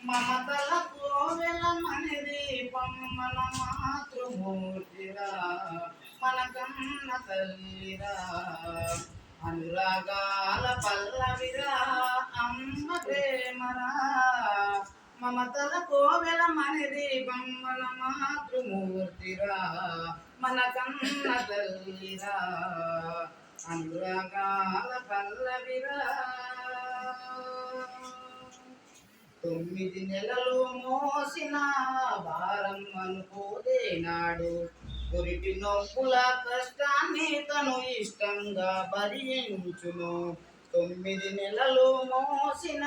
మమతల కోవెల మనది పమ్మల మాతృమూర్తిరా మన కన్న తల్లిరా. అనురాగాల పల్లవిరా అమ్మ ప్రేమరా. మమతల కోవెల మనది బొమ్మల మాతృమూర్తిరా మన కన్న తల్లిరా. అనురాగాల పల్లవిరా. తొమ్మిది నెలలు మోసిన భారం అనుకోలేనాడు పురిటి నొప్పుల కష్టాన్ని తను ఇష్టంగా భరించును. తొమ్మిది నెలలు మోసిన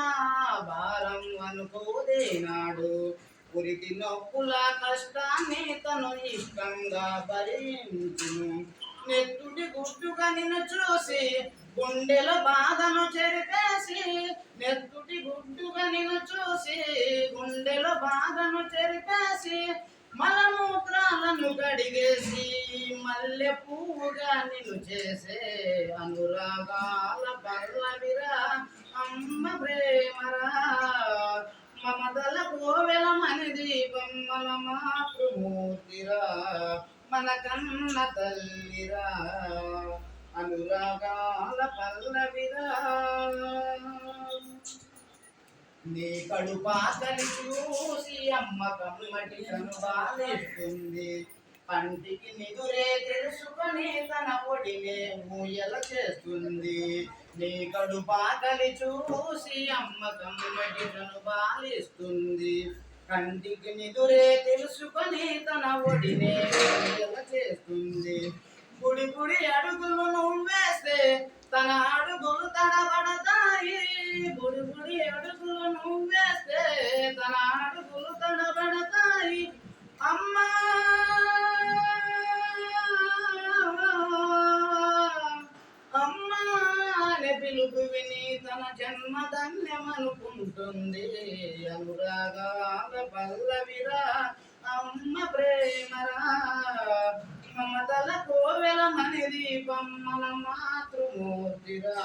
భారం అనుకోలేనాడు పురిటి నొప్పుల కష్టాన్ని తను ఇష్టంగా భరించును. నెత్తు గుడ్డుగా నిన్ను చూసి గుండెల బాధను చెరిపేసి నెత్తుటి గుడ్డుక నిన్ను చూసి గుండెల బాధను చెరిపేసి మలమూత్రాలను గడిగేసి మల్లె పువ్వుగా నిన్ను చేసే అనురాగాల పల్లవిరా. అమ్మ ప్రే మన కన్న తల్లిరా అనురాగాల పల్లవిరా. నీ కడుపాకలి చూసి అమ్మ కమ్మటి కనుబాలేస్తుంది. పంటికి నిదురే తెలుసుకొని తన ఒడినే ఊయల చేస్తుంది. నీ కడుపాకలి చూసి అమ్మ కమ్మటి కనుబాలిస్తుంది. కంటికి నిదురే తెలుసుకొని తన ఒడినే గుడి గుడి అడుగులు నువ్వేస్తే తన అడుగులు తడబడతాయి గుడి గుడి అడుగులు నువ్వేస్తే తన అడుగులు తడబడతాయి అమ్మా! అమ్మా! అనే పిలుపు విని తన జన్మ ధన్యమనుకుంటుంది. అనురాగాల పల్లవిరా. అమ్మ ప్రేమరా. మమతల కోవెల దీపం మన మాతృమూర్తిరా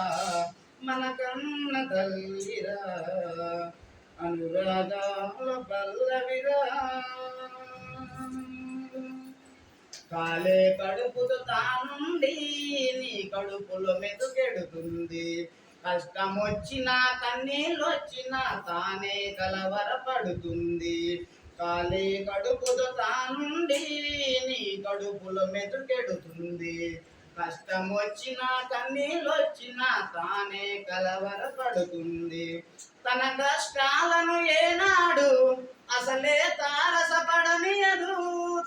మన కన్న తల్లిరా అనురాగాల పల్లవిరా. కాలే కడుపుతో తానుండి నీ కడుపులో మెదుకెడుతుంది. కష్టం వచ్చినా కన్నీళ్ళు వచ్చినా తానే కలవరపడుతుంది. కాలే కడుపుతో తానుండి నీ కడుపులో మెతుకెడుతుంది. కష్టం వచ్చినా కన్నీళ్ళు వచ్చినా తానే కలవరపడుతుంది. తన కష్టాలను ఏనాడు అసలే తారసపడనియదు.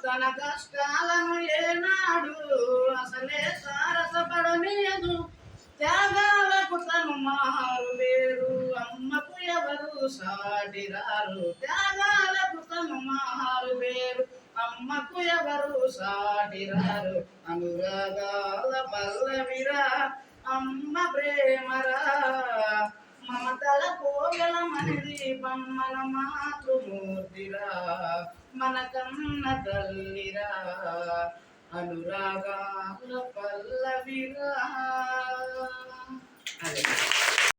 తన కష్టాలను ఏనాడు ఎవరు సాటిరారు. త్యాగాలకు తను పేరు లేరు అమ్మకు ఎవరు సాటిరారు? అనురాగాల పల్లవిరా. అమ్మ ప్రేమరా. మమతల కోగల మనది బొమ్మల మాతృమూర్తిరా. మన కన్న తల్లిరా. అనురాగాల పల్లవిరా.